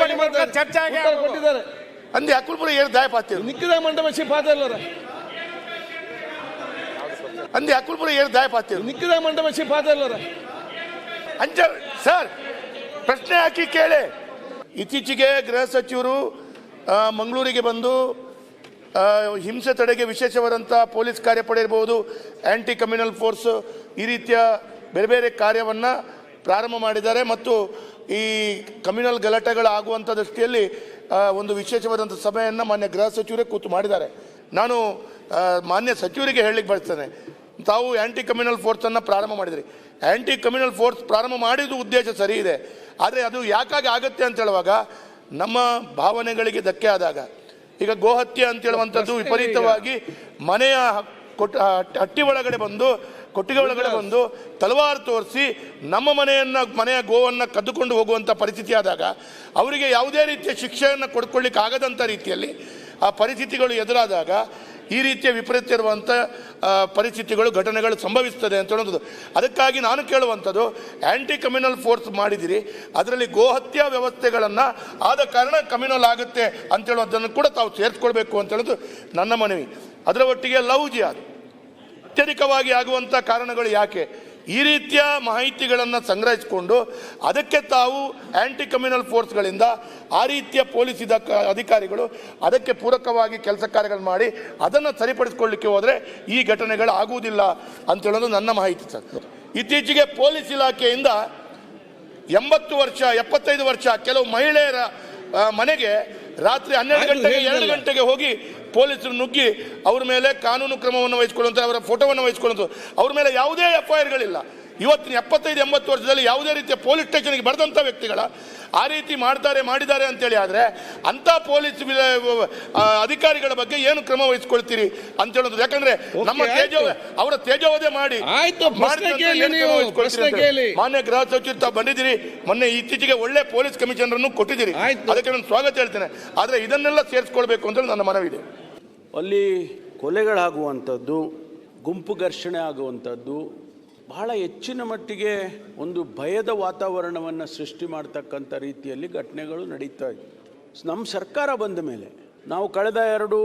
ಮಾಡಿ ಮಾಡ್ತಾರೆ. ಚರ್ಚೆ ಆಗಿ ಕೊಟ್ಟಿದ್ದಾರೆ. ಅಂದೆ ಅಕುಲ್ಪುರ ಏನು ದಾಯ ಪಾತಿ ನಿಕ್ಕಿದ ಮಂಡಪ ಪಾದಲ್ಲರ ಅಂದೆ ಅಕುಲ್ಪುರ ಏನು ದಾಯ ಪಾತಿ ನಿಕ್ಕಿದ ಮಂಡಪ ಪಾದಲ್ಲರ ಅಂಚ ಸರ್ ಪ್ರಶ್ನೆ ಹಾಕಿ ಕೇಳಿ. ಇತ್ತೀಚೆಗೆ ಗೃಹ ಸಚಿವರು ಮಂಗಳೂರಿಗೆ ಬಂದು ಹಿಂಸೆ ತಡೆಗೆ ವಿಶೇಷವಾದಂಥ ಪೊಲೀಸ್ ಕಾರ್ಯಪಡೆ ಇರಬಹುದು ಆ್ಯಂಟಿ ಕಮ್ಯುನಲ್ ಫೋರ್ಸ್ ಈ ರೀತಿಯ ಬೇರೆ ಬೇರೆ ಕಾರ್ಯವನ್ನು ಪ್ರಾರಂಭ ಮಾಡಿದ್ದಾರೆ ಮತ್ತು ಈ ಕಮ್ಯುನಲ್ ಗಲಾಟೆಗಳು ಆಗುವಂಥ ದೃಷ್ಟಿಯಲ್ಲಿ ಒಂದು ವಿಶೇಷವಾದಂಥ ಸಭೆಯನ್ನು ಮಾನ್ಯ ಗೃಹ ಸಚಿವರೇ ಕೂತು ಮಾಡಿದ್ದಾರೆ. ನಾನು ಮಾನ್ಯ ಸಚಿವರಿಗೆ ಹೇಳಲಿಕ್ಕೆ ಬಯಸ್ತೇನೆ. ತಾವು ಆ್ಯಂಟಿ ಕಮ್ಯುನಲ್ ಫೋರ್ಸನ್ನು ಪ್ರಾರಂಭ ಮಾಡಿದ್ರಿ. ಆ್ಯಂಟಿ ಕಮ್ಯುನಲ್ ಫೋರ್ಸ್ ಪ್ರಾರಂಭ ಮಾಡಿದ ಉದ್ದೇಶ ಸರಿ ಇದೆ. ಆದರೆ ಅದು ಯಾಕಾಗಿ ಆಗುತ್ತೆ ಅಂತ ಹೇಳುವಾಗ ನಮ್ಮ ಭಾವನೆಗಳಿಗೆ ಧಕ್ಕೆ ಆದಾಗ. ಈಗ ಗೋಹತ್ಯೆ ಅಂತ ಹೇಳುವಂಥದ್ದು ವಿಪರೀತವಾಗಿ ಮನೆಯ ಕೊಟ್ಟ ಹಟ್ಟಿ ಒಳಗಡೆ ಬಂದು ಕೊಟ್ಟಿಗೆ ಒಳಗಡೆ ಬಂದು ತಲವಾರು ತೋರಿಸಿ ನಮ್ಮ ಮನೆಯನ್ನು ಮನೆಯ ಗೋವನ್ನು ಕದ್ದುಕೊಂಡು ಹೋಗುವಂಥ ಪರಿಸ್ಥಿತಿ ಆದಾಗ ಅವರಿಗೆ ಯಾವುದೇ ರೀತಿಯ ಶಿಕ್ಷೆಯನ್ನು ಕೊಡ್ಕೊಳ್ಳಿಕ್ಕೆ ಆಗದಂಥ ರೀತಿಯಲ್ಲಿ ಆ ಪರಿಸ್ಥಿತಿಗಳು ಎದುರಾದಾಗ ಈ ರೀತಿಯ ವಿಪರೀತ ಇರುವಂಥ ಪರಿಸ್ಥಿತಿಗಳು ಘಟನೆಗಳು ಸಂಭವಿಸ್ತದೆ ಅಂತ ಹೇಳೋದು ಅದಕ್ಕಾಗಿ ನಾನು ಕೇಳುವಂಥದ್ದು ಆ್ಯಂಟಿ ಕಮ್ಯುನಲ್ ಫೋರ್ಸ್ ಮಾಡಿದಿರಿ. ಅದರಲ್ಲಿ ಗೋಹತ್ಯಾ ವ್ಯವಸ್ಥೆಗಳನ್ನು ಆದ ಕಾರಣ ಕಮ್ಯುನಲ್ ಆಗುತ್ತೆ ಅಂತ ಹೇಳುವಂಥದ್ದನ್ನು ಕೂಡ ತಾವು ಸೇರಿಸ್ಕೊಳ್ಬೇಕು ಅಂತ ಹೇಳೋದು ನನ್ನ ಮನವಿ. ಅದರ ಒಟ್ಟಿಗೆ ಲವ್ ಜಿಹಾದ್. ಅತ್ಯಧಿಕವಾಗಿ ಆಗುವಂಥ ಕಾರಣಗಳು ಯಾಕೆ? ಈ ರೀತಿಯ ಮಾಹಿತಿಗಳನ್ನು ಸಂಗ್ರಹಿಸಿಕೊಂಡು ಅದಕ್ಕೆ ತಾವು ಆ್ಯಂಟಿ ಕಮ್ಯುನಲ್ ಫೋರ್ಸ್ಗಳಿಂದ ಆ ರೀತಿಯ ಪೊಲೀಸ್ ಇದ ಅಧಿಕಾರಿಗಳು ಅದಕ್ಕೆ ಪೂರಕವಾಗಿ ಕೆಲಸ ಕಾರ್ಯಗಳನ್ನು ಮಾಡಿ ಅದನ್ನು ಸರಿಪಡಿಸ್ಕೊಳ್ಳಿಕ್ಕೆ ಹೋದರೆ ಈ ಘಟನೆಗಳು ಆಗುವುದಿಲ್ಲ ಅಂತ ಹೇಳೋದು ನನ್ನ ಮಾಹಿತಿ ಸರ್. ಇತ್ತೀಚೆಗೆ ಪೊಲೀಸ್ ಇಲಾಖೆಯಿಂದ ಎಂಬತ್ತು ವರ್ಷ ಎಪ್ಪತ್ತೈದು ವರ್ಷ ಕೆಲವು ಮಹಿಳೆಯರ ಮನೆಗೆ ರಾತ್ರಿ ಹನ್ನೆರಡು ಗಂಟೆಗೆ ಎರಡು ಗಂಟೆಗೆ ಹೋಗಿ ಪೊಲೀಸರು ನುಗ್ಗಿ ಅವ್ರ ಮೇಲೆ ಕಾನೂನು ಕ್ರಮವನ್ನು ವಹಿಸಿಕೊಳ್ಳುವಂಥ ಅವರ ಫೋಟೋವನ್ನು ವಹಿಸಿಕೊಳ್ಳುವಂಥ ಅವ್ರ ಮೇಲೆ ಯಾವುದೇ ಎಫ್ ಐ ಆರ್ಗಳಿಲ್ಲ ಇವತ್ತಿನ ಎಪ್ಪತ್ತೈದು ಎಂಬತ್ತು ವರ್ಷದಲ್ಲಿ ಯಾವುದೇ ರೀತಿಯ ಪೊಲೀಸ್ ಸ್ಟೇಷನ್ಗೆ ಬರೆದಂಥ ವ್ಯಕ್ತಿಗಳ ಆ ರೀತಿ ಮಾಡ್ತಾರೆ ಮಾಡಿದ್ದಾರೆ ಅಂತೇಳಿ ಆದರೆ ಅಂಥ ಪೊಲೀಸ್ ಅಧಿಕಾರಿಗಳ ಬಗ್ಗೆ ಏನು ಕ್ರಮ ವಹಿಸ್ಕೊಳ್ತೀರಿ ಅಂತ ಹೇಳೋದು ಯಾಕಂದ್ರೆ ನಮ್ಮ ತೇಜೋ ಅವರ ತೇಜೋವಧೆ ಮಾಡಿ. ಮಾನ್ಯ ಗೃಹ ಸಚಿವರು ತಾವು ಬಂದಿದ್ದೀರಿ. ಮೊನ್ನೆ ಇತ್ತೀಚೆಗೆ ಒಳ್ಳೆ ಪೊಲೀಸ್ ಕಮಿಷನರ್ ಅನ್ನು ಕೊಟ್ಟಿದ್ದೀರಿ. ಅದಕ್ಕೆ ನಾನು ಸ್ವಾಗತ ಹೇಳ್ತೇನೆ. ಆದರೆ ಇದನ್ನೆಲ್ಲ ಸೇರಿಸ್ಕೊಳ್ಬೇಕು ಅಂತ ನನ್ನ ಮನವಿದೆ. ಅಲ್ಲಿ ಕೊಲೆಗಳಾಗುವಂಥದ್ದು, ಗುಂಪು ಘರ್ಷಣೆ ಆಗುವಂಥದ್ದು, ಬಹಳ ಹೆಚ್ಚಿನ ಮಟ್ಟಿಗೆ ಒಂದು ಭಯದ ವಾತಾವರಣವನ್ನು ಸೃಷ್ಟಿ ಮಾಡ್ತಕ್ಕಂಥ ರೀತಿಯಲ್ಲಿ ಘಟನೆಗಳು ನಡೀತಾ ಇದೆ ನಮ್ಮ ಸರ್ಕಾರ ಬಂದ ಮೇಲೆ, ನಾವು ಕಳೆದ ಎರಡು,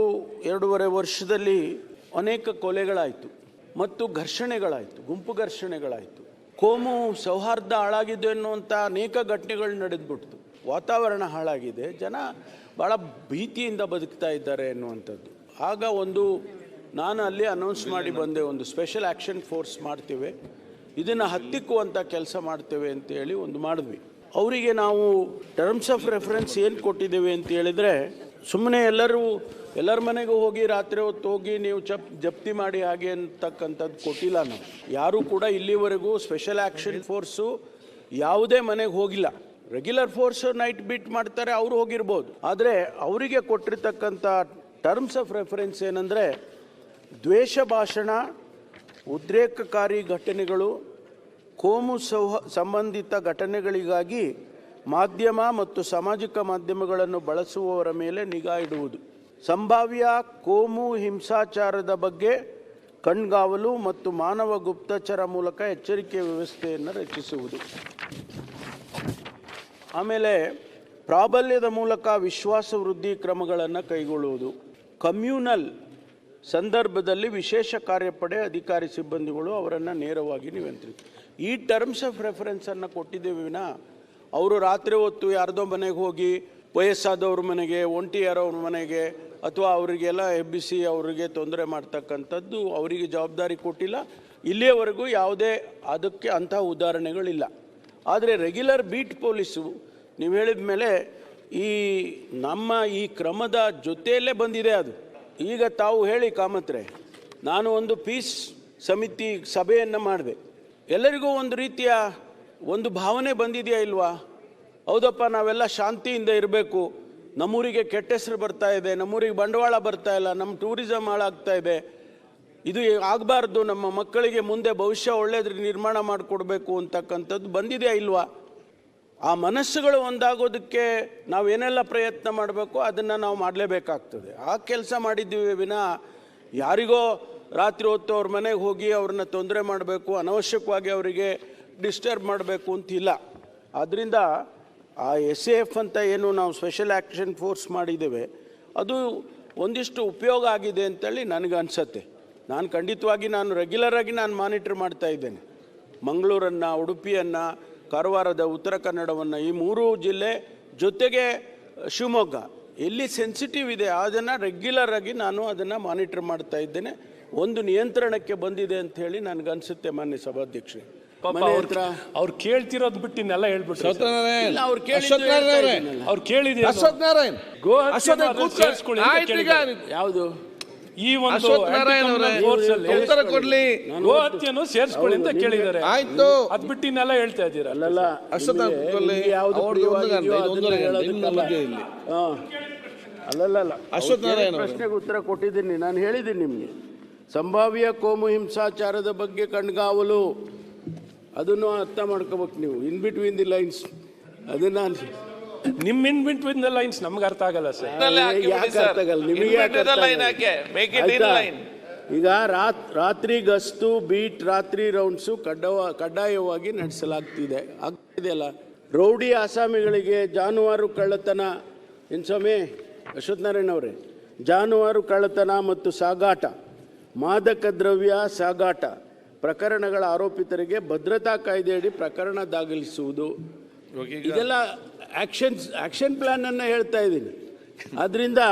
ಎರಡೂವರೆ ವರ್ಷದಲ್ಲಿ ಅನೇಕ ಕೊಲೆಗಳಾಯಿತು ಮತ್ತು ಘರ್ಷಣೆಗಳಾಯಿತು, ಗುಂಪು ಘರ್ಷಣೆಗಳಾಯಿತು. ಕೋಮು ಸೌಹಾರ್ದ ಹಾಳಾಗಿದೆ ಅನ್ನುವಂಥ ಅನೇಕ ಘಟನೆಗಳು ನಡೆದ್ಬಿಡ್ತು. ವಾತಾವರಣ ಹಾಳಾಗಿದೆ, ಜನ ಭಾಳ ಭೀತಿಯಿಂದ ಬದುಕ್ತಾ ಇದ್ದಾರೆ ಎನ್ನುವಂಥದ್ದು ಆಗ ಒಂದು ನಾನು ಅಲ್ಲಿ ಅನೌನ್ಸ್ ಮಾಡಿ ಬಂದೆ, ಒಂದು ಸ್ಪೆಷಲ್ ಆ್ಯಕ್ಷನ್ ಫೋರ್ಸ್ ಮಾಡ್ತೇವೆ. ಇದನ್ನು ಹತ್ತಿಕ್ಕುವಂಥ ಕೆಲಸ ಮಾಡ್ತೇವೆ ಅಂತೇಳಿ ಒಂದು ಮಾಡಿದ್ವಿ. ಅವರಿಗೆ ನಾವು ಟರ್ಮ್ಸ್ ಆಫ್ ರೆಫರೆನ್ಸ್ ಏನು ಕೊಟ್ಟಿದ್ದೇವೆ ಅಂತ ಹೇಳಿದರೆ ಸುಮ್ಮನೆ ಎಲ್ಲರೂ, ಎಲ್ಲರ ಮನೆಗೂ ಹೋಗಿ ರಾತ್ರಿ ಹೊತ್ತು ಹೋಗಿ ನೀವು ಚಪ್ ಜಪ್ತಿ ಮಾಡಿ ಹಾಗೆ ಅಂತಕ್ಕಂಥದ್ದು ಕೊಟ್ಟಿಲ್ಲ ನಾವು. ಯಾರೂ ಕೂಡ ಇಲ್ಲಿವರೆಗೂ ಸ್ಪೆಷಲ್ ಆ್ಯಕ್ಷನ್ ಫೋರ್ಸು ಯಾವುದೇ ಮನೆಗೆ ಹೋಗಿಲ್ಲ. ರೆಗ್ಯುಲರ್ ಫೋರ್ಸ್ ನೈಟ್ ಬೀಟ್ ಮಾಡ್ತಾರೆ, ಅವರು ಹೋಗಿರ್ಬೋದು. ಆದರೆ ಅವರಿಗೆ ಕೊಟ್ಟಿರ್ತಕ್ಕಂಥ ಟರ್ಮ್ಸ್ ಆಫ್ ರೆಫರೆನ್ಸ್ ಏನಂದರೆ, ದ್ವೇಷ ಭಾಷಣ, ಉದ್ರೇಕಕಾರಿ ಘಟನೆಗಳು, ಕೋಮು ಸೌಹ, ಸಂಬಂಧಿತ ಘಟನೆಗಳಿಗಾಗಿ ಮಾಧ್ಯಮ ಮತ್ತು ಸಾಮಾಜಿಕ ಮಾಧ್ಯಮಗಳನ್ನು ಬಳಸುವವರ ಮೇಲೆ ನಿಗಾ ಇಡುವುದು. ಸಂಭಾವ್ಯ ಕೋಮು ಹಿಂಸಾಚಾರದ ಬಗ್ಗೆ ಕಣ್ಗಾವಲು ಮತ್ತು ಮಾನವ ಗುಪ್ತಚರ ಮೂಲಕ ಎಚ್ಚರಿಕೆ ವ್ಯವಸ್ಥೆಯನ್ನು ರಚಿಸುವುದು. ಆಮೇಲೆ ಪ್ರಾಬಲ್ಯದ ಮೂಲಕ ವಿಶ್ವಾಸ ವೃದ್ಧಿ ಕ್ರಮಗಳನ್ನು ಕೈಗೊಳ್ಳುವುದು. ಕಮ್ಯೂನಲ್ ಸಂದರ್ಭದಲ್ಲಿ ವಿಶೇಷ ಕಾರ್ಯಪಡೆ ಅಧಿಕಾರಿ ಸಿಬ್ಬಂದಿಗಳು ಅವರನ್ನು ನೇರವಾಗಿ ನಿಯಂತ್ರಿ ಈ ಟರ್ಮ್ಸ್ ಆಫ್ ರೆಫರೆನ್ಸನ್ನು ಕೊಟ್ಟಿದ್ದೇವೆ ವಿನ, ಅವರು ರಾತ್ರಿ ಹೊತ್ತು ಯಾರದೋ ಮನೆಗೆ ಹೋಗಿ ವಯಸ್ಸಾದವ್ರ ಮನೆಗೆ, ಒಂಟಿಯಾರವ್ರ ಮನೆಗೆ, ಅಥವಾ ಅವರಿಗೆಲ್ಲ ಎಬ್ಬಿಸಿ ಅವರಿಗೆ ತೊಂದರೆ ಮಾಡ್ತಕ್ಕಂಥದ್ದು ಅವರಿಗೆ ಜವಾಬ್ದಾರಿ ಕೊಟ್ಟಿಲ್ಲ. ಇಲ್ಲಿಯವರೆಗೂ ಯಾವುದೇ ಅದಕ್ಕೆ ಅಂತಹ ಉದಾಹರಣೆಗಳಿಲ್ಲ. ಆದರೆ ರೆಗ್ಯುಲರ್ ಬೀಟ್ ಪೊಲೀಸು ನೀವು ಹೇಳಿದ ಮೇಲೆ ಈ ನಮ್ಮ ಈ ಕ್ರಮದ ಜೊತೆಯಲ್ಲೇ ಬಂದಿದೆ ಅದು. ಈಗ ತಾವು ಹೇಳಿ ಕಾಮತ್ರೆ, ನಾನು ಒಂದು ಪೀಸ್ ಸಮಿತಿ ಸಭೆಯನ್ನು ಮಾಡಿದೆ. ಎಲ್ಲರಿಗೂ ಒಂದು ರೀತಿಯ ಒಂದು ಭಾವನೆ ಬಂದಿದೆಯಾ ಇಲ್ವಾ? ಹೌದಪ್ಪ, ನಾವೆಲ್ಲ ಶಾಂತಿಯಿಂದ ಇರಬೇಕು. ನಮ್ಮೂರಿಗೆ ಕೆಟ್ಟ ಹೆಸರು ಬರ್ತಾ ಇದೆ, ನಮ್ಮೂರಿಗೆ ಬಂಡವಾಳ ಬರ್ತಾ ಇಲ್ಲ, ನಮ್ಮ ಟೂರಿಸಮ್ ಹಾಳಾಗ್ತಾ ಇದೆ. ಇದು ಆಗಬಾರ್ದು, ನಮ್ಮ ಮಕ್ಕಳಿಗೆ ಮುಂದೆ ಭವಿಷ್ಯ ಒಳ್ಳೇದ್ರ, ನಿರ್ಮಾಣ ಮಾಡಿಕೊಡ್ಬೇಕು ಅಂತಕ್ಕಂಥದ್ದು ಬಂದಿದೆಯಾ ಇಲ್ವಾ? ಆ ಮನಸ್ಸುಗಳು ಒಂದಾಗೋದಕ್ಕೆ ನಾವು ಏನೆಲ್ಲ ಪ್ರಯತ್ನ ಮಾಡಬೇಕು ಅದನ್ನು ನಾವು ಮಾಡಲೇಬೇಕಾಗ್ತದೆ. ಆ ಕೆಲಸ ಮಾಡಿದ್ದೀವಿ ವಿನ ಯಾರಿಗೋ ರಾತ್ರಿ ಹೊತ್ತು ಅವ್ರ ಮನೆಗೆ ಹೋಗಿ ಅವ್ರನ್ನ ತೊಂದರೆ ಮಾಡಬೇಕು, ಅನವಶ್ಯಕವಾಗಿ ಅವರಿಗೆ ಡಿಸ್ಟರ್ಬ್ ಮಾಡಬೇಕು ಅಂತಿಲ್ಲ. ಆದ್ದರಿಂದ ಆ ಎಸ್ ಎ ಎಫ್ ಅಂತ ಏನು ನಾವು ಸ್ಪೆಷಲ್ ಆ್ಯಕ್ಷನ್ ಫೋರ್ಸ್ ಮಾಡಿದ್ದೇವೆ, ಅದು ಒಂದಿಷ್ಟು ಉಪಯೋಗ ಆಗಿದೆ ಅಂತೇಳಿ ನನಗೆ ಅನಿಸತ್ತೆ. ನಾನು ಖಂಡಿತವಾಗಿ ನಾನು ರೆಗ್ಯುಲರಾಗಿ ನಾನು ಮಾನಿಟ್ರ್ ಮಾಡ್ತಾ ಇದ್ದೇನೆ. ಮಂಗಳೂರನ್ನು, ಉಡುಪಿಯನ್ನು ಕಾರವಾರದ ಉತ್ತರ ಕನ್ನಡವನ್ನು ಈ ಮೂರು ಜಿಲ್ಲೆ ಜೊತೆಗೆ ಶಿವಮೊಗ್ಗ. ಎಲ್ಲಿ ಸೆನ್ಸಿಟಿವ್ ಇದೆ ಅದನ್ನು ರೆಗ್ಯುಲರ್ ಆಗಿ ನಾನು ಅದನ್ನು ಮಾನಿಟರ್ ಮಾಡ್ತಾ ಇದ್ದೇನೆ. ಒಂದು ನಿಯಂತ್ರಣಕ್ಕೆ ಬಂದಿದೆ ಅಂತ ಹೇಳಿ ನನಗನ್ಸುತ್ತೆ ಮಾನ್ಯ ಸಭಾಧ್ಯಕ್ಷರೇ. ಅವ್ರು ಕೇಳ್ತಿರೋದು ಬಿಟ್ಟು ಇನ್ನೆಲ್ಲ ಹೇಳ್ಬಿಟ್ಟು ಅವ್ರು ಕೇಳಿದ್ರು ಯಾವುದು? ಈ ಒಂದು ಉತ್ತರ ಕೊಡ್ಲಿ. ಗೋ ಸೇರಿಸ್ಕೊಳ್ಳಿ ಅಂತ ಕೇಳಿದ್ದಾರೆ. ಆಯ್ತು. ಅದ್ ಬಿಟ್ಟು ಇನ್ನೆಲ್ಲ ಹೇಳ್ತಾ ಇದ್ದೀರಾ. ಅಲ್ಲಲ್ಲ ಅಲ್ಲ. ಅವರೇ. ಪ್ರಶ್ನೆಗೆ ಉತ್ತರ ಕೊಟ್ಟಿದ್ದೀನಿ ನಾನು ಹೇಳಿದ್ದೀನಿ ನಿಮಗೆ. ಸಂಭಾವ್ಯ ಕೋಮು ಹಿಂಸಾಚಾರದ ಬಗ್ಗೆ ಕಣ್ಗಾವಲು. ಅದನ್ನು ಅರ್ಥ ಮಾಡ್ಕೋಬೇಕು ನೀವು. ಇನ್ ಬಿಟ್ವೀನ್ ದಿ ಲೈನ್ಸ್ ಅದನ್ನ ನಿಮ್ ಇನ್ ಬಿಟ್ವೀನ್ ದ ಲೈನ್ಸ್ ನಮ್ಗೆ ಅರ್ಥ ಆಗಲ್ಲ ಸರ್. ಯಾಕೆ ಅರ್ಥ ಆಗಲ್ಲ? ನಿಮಗೆ ಯಾಕೆ ಅರ್ಥ ಆಗಲ್ಲ? ಆಯ್ತಾ? ಈಗ ರಾತ್ ರಾತ್ರಿ ಗಸ್ತು ಬೀಟ್ ರಾತ್ರಿ ರೌಂಡ್ಸು ಕಡ್ಡವ ಕಡ್ಡಾಯವಾಗಿ ನಡೆಸಲಾಗ್ತಿದೆ. ಆಗ್ತಿದೆಯಲ್ಲ? ರೌಡಿ ಆಸಾಮಿಗಳಿಗೆ ಜಾನುವಾರು ಕಳ್ಳತನ. ಏನು ಸ್ವಾಮಿ? ಅಶ್ವತ್ಥನಾರಾಯಣ ಅವರೇ ಜಾನುವಾರು ಕಳ್ಳತನ ಮತ್ತು ಸಾಗಾಟ. ಮಾದಕ ದ್ರವ್ಯ ಸಾಗಾಟ. ಪ್ರಕರಣಗಳ ಆರೋಪಿತರಿಗೆ ಭದ್ರತಾ ಕಾಯ್ದೆಯಡಿ ಪ್ರಕರಣ ದಾಖಲಿಸುವುದು. ಇದೆಲ್ಲ ಆಕ್ಷನ್ಸ್ ಆ್ಯಕ್ಷನ್ ಪ್ಲ್ಯಾನನ್ನು ಹೇಳ್ತಾ ಇದ್ದೀನಿ. ಆದ್ದರಿಂದ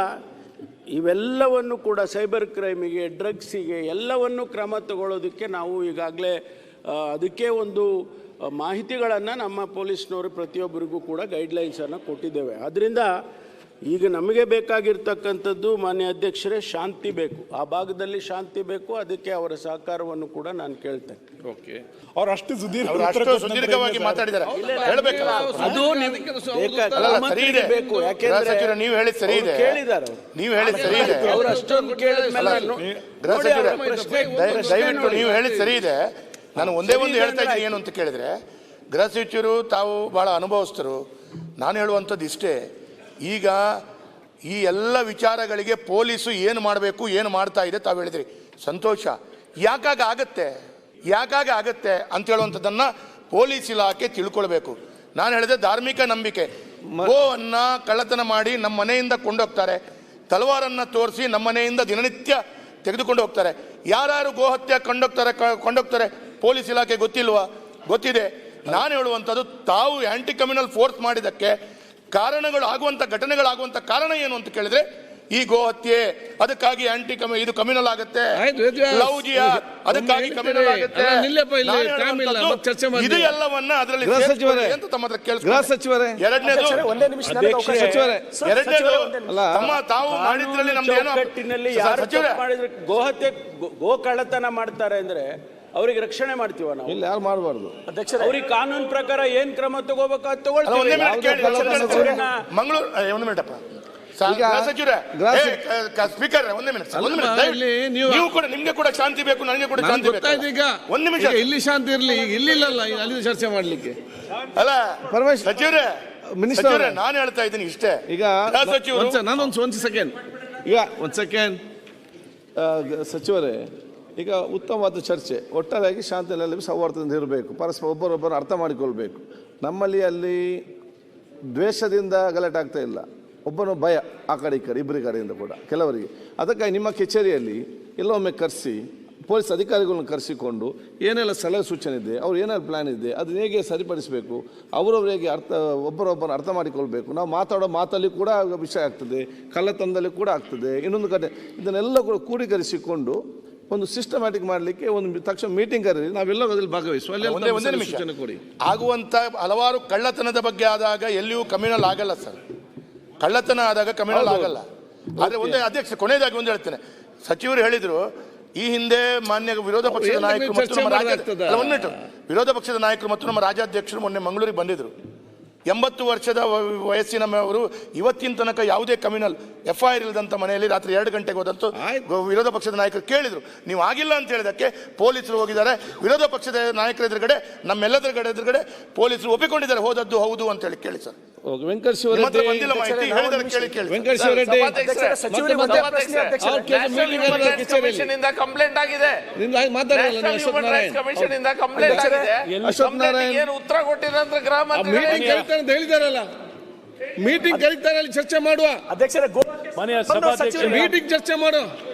ಇವೆಲ್ಲವನ್ನು ಕೂಡ ಸೈಬರ್ ಕ್ರೈಮಿಗೆ ಡ್ರಗ್ಸಿಗೆ ಎಲ್ಲವನ್ನು ಕ್ರಮ ತಗೊಳ್ಳೋದಕ್ಕೆ ನಾವು ಈಗಾಗಲೇ ಅದಕ್ಕೆ ಒಂದು ಮಾಹಿತಿಗಳನ್ನು ನಮ್ಮ ಪೊಲೀಸ್ನವರು ಪ್ರತಿಯೊಬ್ಬರಿಗೂ ಕೂಡ ಗೈಡ್ಲೈನ್ಸನ್ನು ಕೊಟ್ಟಿದ್ದೇವೆ. ಅದರಿಂದ ಈಗ ನಮಗೆ ಬೇಕಾಗಿರ್ತಕ್ಕಂಥದ್ದು ಮಾನ್ಯ ಅಧ್ಯಕ್ಷರೇ ಶಾಂತಿ ಬೇಕು. ಆ ಭಾಗದಲ್ಲಿ ಶಾಂತಿ ಬೇಕು ಅದಕ್ಕೆ ಅವರ ಸಹಕಾರವನ್ನು ಕೂಡ ನಾನು ಕೇಳ್ತೇನೆ. ಓಕೆ. ಅವ್ರು ಅಷ್ಟು ಸುದೀರ್ಘ ಸುದೀರ್ಘವಾಗಿ? ಮಾತಾಡಿದ್ದಾರೆ. ಹೇಳ್ಬೇಕಲ್ಲ ಅದು ಸರಿ ಇದೆ. ಬೇಕು ಯಾಕೆಂದ್ರೆ ಸಚಿವರು ನೀವು ಹೇಳಿದ ಸರಿ ಇದೆ. ಅವ್ರು. ಕೇಳಿದ್ದಾರೆ ನೀವು ಹೇಳಿದ ಸರಿ ಇದೆ. ಅವರು ಅಷ್ಟೊಂದು ಕೇಳಿದ್ಮೇಲೆ ಗೃಹ ಸಚಿವರೇ, ದಯವಿಟ್ಟು ನೀವು ಹೇಳಿದ ಸರಿ ಇದೆ. ನಾನು ಒಂದೇ ಒಂದು ಹೇಳ್ತಾ ಇದ್ದೀನಿ ಏನು ಅಂತ ಕೇಳಿದ್ರೆ ಗೃಹ ಸಚಿವರು ತಾವು ಬಹಳ ಅನುಭವಸ್ಥರು. ನಾನು ಹೇಳುವಂಥದ್ದು ಇಷ್ಟೇ. ಈಗ ಈ ಎಲ್ಲ ವಿಚಾರಗಳಿಗೆ ಪೊಲೀಸು ಏನು ಮಾಡಬೇಕು ಏನು ಮಾಡ್ತಾ ಇದೆ ತಾವು ಹೇಳಿದ್ರಿ. ಸಂತೋಷ. ಯಾಕಾಗ ಆಗತ್ತೆ? ಯಾಕಾಗ ಆಗತ್ತೆ ಅಂತ ಹೇಳುವಂಥದ್ದನ್ನು ಪೊಲೀಸ್ ಇಲಾಖೆ ತಿಳ್ಕೊಳ್ಬೇಕು. ನಾನು ಹೇಳಿದೆ ಧಾರ್ಮಿಕ ನಂಬಿಕೆ. ಗೋವನ್ನು ಕಳ್ಳತನ ಮಾಡಿ ನಮ್ಮ ಮನೆಯಿಂದ ಕೊಂಡೋಗ್ತಾರೆ. ತಲವಾರನ್ನು ತೋರಿಸಿ ನಮ್ಮ ಮನೆಯಿಂದ ದಿನನಿತ್ಯ ತೆಗೆದುಕೊಂಡು ಹೋಗ್ತಾರೆ. ಯಾರ್ಯಾರು ಗೋಹತ್ಯೆ ಕಂಡೋಗ್ತಾರೆ ಕ- ಕೊಂಡೋಗ್ತಾರೆ ಪೊಲೀಸ್ ಇಲಾಖೆ ಗೊತ್ತಿಲ್ವಾ? ಗೊತ್ತಿದೆ. ನಾನು ಹೇಳುವಂಥದ್ದು ತಾವು ಆ್ಯಂಟಿ ಕಮ್ಯುನಲ್ ಫೋರ್ಸ್ ಮಾಡಿದ್ದಕ್ಕೆ ಕಾರಣಗಳು ಆಗುವಂಥ ಘಟನೆಗಳಾಗುವಂಥ ಕಾರಣ ಏನು ಅಂತ ಕೇಳಿದ್ರೆ ಈ ಗೋಹತ್ಯೆ ಅದಕ್ಕಾಗಿ ಆಂಟಿ ಕಮಿ ಇದು ಕಮ್ಯುನಲ್ ಆಗುತ್ತೆ. ಲವ್ ಜಿಹಾದ್ ಅದಕ್ಕಾಗಿ ಕಮ್ಯುನಲ್ ಆಗುತ್ತೆ. ಇದು ಎಲ್ಲವನ್ನ ಅದರಲ್ಲಿ ಗೃಹ ಸೇರ್ಸ್ಕೊಳ್ಳಿ ಸಚಿವರೇ. ಅಂತ ತಮ್ಮ ಹತ್ರ. ಸಚಿವರೇ. ಎರಡನೇದು ಎರಡನೇದು ತಮ್ಮ ತಾವು ಮಾಡಿದ್ರಲ್ಲಿ ನಮ್ದು ಏನೋ ಗೋಹತ್ಯೆ ಗೋ- ಗೋ ಕಳ್ಳತನ ಮಾಡ್ತಾರೆ ಅಂದ್ರೆ ಅವ್ರಿಗೆ ರಕ್ಷಣೆ ಮಾಡ್ತೀವ ನಾವು? ಇಲ್ಲಿ ಯಾರು ಮಾಡಬಾರ್ದು. ಅವ್ರಿಗೆ ಕಾನೂನು ಪ್ರಕಾರ ಏನ್ ಕ್ರಮ ತಗೋಬೇಕು ಅದು ತಗೊಳ್ತೀವಿ. ಮಂಗಳೂರು ಒಂದು ಮಿನಿಟ್ ಅಪ್ಪ. ಸಾ- ಸಚಿವರೇ ಗೃಹ ಏ, ಸಚಿ- ಕ- ಕ- ಸ್ಪೀಕರ್ ಒಂದೇ ಮಿನಿಟ್. ನೀವು- ಕೂಡ ನಿಮ್ಗೆ ಕೂಡ ಶಾಂತಿ ಬೇಕು ನನಗೆ ಕೂಡ ಶಾಂತಿ ಬೇಕು. ಈಗ. ಒಂದು ನಿಮಿಷ. ಇಲ್ಲಿ ಶಾಂತಿ ಇರ್ಲಿ ಇಲ್ಲಿ ಇಲ್ಲಿಲ್ಲಲ್ಲ ಈಗ ಅಲ್ಲಿ ಚರ್ಚೆ ಮಾಡ್ಲಿಕ್ಕೆ. ಅಲ್ಲ ಪರಮೇಶ್ ಸಚಿವರೇ ಮಿನಿಸ್ಟರ್. ನಾನು ಹೇಳ್ತಾ ಇದ್ದೀನಿ ಇಷ್ಟೇ. ಈಗ ಸಚಿವರು. ನಾನೊಂದು ಒಂದು ಸೆಕೆಂಡ್. ಈಗ ಒಂದು ಸೆಕೆಂಡ್. ಸಚಿವರೇ ಈಗ ಉತ್ತಮವಾದ ಚರ್ಚೆ. ಒಟ್ಟಾರೆಯಾಗಿ ಶಾಂತಿಯಲ್ಲಿ ಸೌಹಾರ್ದದಿಂದ ಇರಬೇಕು. ಪರಸ್ಪರ ಒಬ್ಬರೊಬ್ಬರು ಅರ್ಥ ಮಾಡಿಕೊಳ್ಬೇಕು. ನಮ್ಮಲ್ಲಿ ಅಲ್ಲಿ ದ್ವೇಷದಿಂದ ಗಲಾಟೆ ಆಗ್ತಾ ಇಲ್ಲ. ಒಬ್ಬನು ಭಯ ಆ ಕಡೆ ಈ ಕಡೆ ಇಬ್ಬರಿ ಕೂಡ, ಕೆಲವರಿಗೆ. ಅದಕ್ಕಾಗಿ ನಿಮ್ಮ ಕಚೇರಿಯಲ್ಲಿ ಎಲ್ಲೊಮ್ಮೆ ಕರೆಸಿ, ಪೊಲೀಸ್ ಅಧಿಕಾರಿಗಳನ್ನ ಕರೆಸಿಕೊಂಡು ಏನೆಲ್ಲ ಸಲಹೆ ಸೂಚನೆ ಇದೆ, ಅವ್ರು ಏನೆಲ್ಲ ಪ್ಲ್ಯಾನ್ ಇದೆ, ಅದನ್ನ ಹೇಗೆ ಸರಿಪಡಿಸಬೇಕು, ಅವರವ್ರು ಹೇಗೆ ಅರ್ಥ ಒಬ್ಬರೊಬ್ಬರು ಅರ್ಥ ಮಾಡಿಕೊಳ್ಬೇಕು. ನಾವು ಮಾತಾಡೋ ಮಾತಲ್ಲಿ ಕೂಡ ವಿಷಯ ಆಗ್ತದೆ, ಕಳ್ಳತನದಲ್ಲಿ ಕೂಡ ಆಗ್ತದೆ, ಇನ್ನೊಂದು ಕಡೆ ಇದನ್ನೆಲ್ಲ ಕೂಡ ಕೂಡೀಕರಿಸಿಕೊಂಡು ಒಂದು ಸಿಸ್ಟಮ್ಯಾಟಿಕ್ ಮಾಡಲಿಕ್ಕೆ ಒಂದು ತಕ್ಷಣ ಮೀಟಿಂಗ್ ಕರೀರಿ. ನಾವೆಲ್ಲ ಅದರಲ್ಲಿ ಭಾಗವಹಿಸುವ. ಅಲ್ಲಿ ಒಂದೇ ಒಂದೇ ನಿಮಿಷ. ಕೊಡಿ. ಆಗುವಂತ ಹಲವಾರು ಕಳ್ಳತನದ ಬಗ್ಗೆ ಆದಾಗ ಎಲ್ಲಿಯೂ ಕಮ್ಯುನಲ್ ಆಗಲ್ಲ ಸರ್. ಕಳ್ಳತನ ಆದಾಗ ಕಮ್ಯುನಲ್ ಆಗಲ್ಲ. ಆದರೆ ಒಂದೇ ಅಧ್ಯಕ್ಷ ಕೊನೆಯದಾಗಿ ಒಂದು ಹೇಳ್ತೇನೆ. ಸಚಿವರು ಹೇಳಿದ್ರು ಈ ಹಿಂದೆ ಮಾನ್ಯ ವಿರೋಧ ಪಕ್ಷದ ನಾಯಕರು ಮತ್ತು ನಮ್ಮ. ವಿರೋಧ ಪಕ್ಷದ ನಾಯಕರು ಮತ್ತು ನಮ್ಮ ರಾಜ್ಯಾಧ್ಯಕ್ಷರು ಮೊನ್ನೆ ಮಂಗಳೂರಿಗೆ ಬಂದಿದ್ರು. ಎಂಬತ್ತು ವರ್ಷದ ವಯಸ್ಸಿನ ಅವರು ಇವತ್ತಿನ ತನಕ ಯಾವುದೇ ಕಮ್ಯುನಲ್ ಎಫ್ ಐ ಆರ್ ಇಲ್ಲದಂತ ಮನೆಯಲ್ಲಿ ರಾತ್ರಿ ಎರಡು ಗಂಟೆಗೆ ಹೋದಂತೂ ವಿರೋಧ ಪಕ್ಷದ ನಾಯಕರು ಕೇಳಿದ್ರು. ನೀವು ಆಗಿಲ್ಲ ಅಂತ ಹೇಳಿದಕ್ಕೆ ಪೊಲೀಸರು ಹೋಗಿದ್ದಾರೆ. ವಿರೋಧ ಪಕ್ಷದ ನಾಯಕರ ಎದುರುಗಡೆ ನಮ್ಮೆಲ್ಲದರ ಎದುರುಗಡೆ ಪೊಲೀಸರು ಒಪ್ಪಿಕೊಂಡಿದ್ದಾರೆ. ಹೋದದ್ದು ಹೌದು ಅಂತ ಹೇಳಿ ಕೇಳಿ ಸರ್. ಕಂಪ್ಲೇಂಟ್ ಆಗಿದೆ. ಕಂಪ್ಲೇಂಟ್ ಆಗಿದೆ. ಉತ್ತರ ಕೊಟ್ಟಿಲ್ಲ ಗ್ರಾಮ ಅಂತ ಹೇಳಿದಾರಲ್ಲ. ಮೀಟಿಂಗ್ ಕರೀತಾರೆ ಅಲ್ಲಿ ಚರ್ಚೆ ಮಾಡುವ. ಅಧ್ಯಕ್ಷರೇ ಮನೆಯ ಸಭಾಧ್ಯಕ್ಷ ಮೀಟಿಂಗ್ ಚರ್ಚೆ ಮಾಡು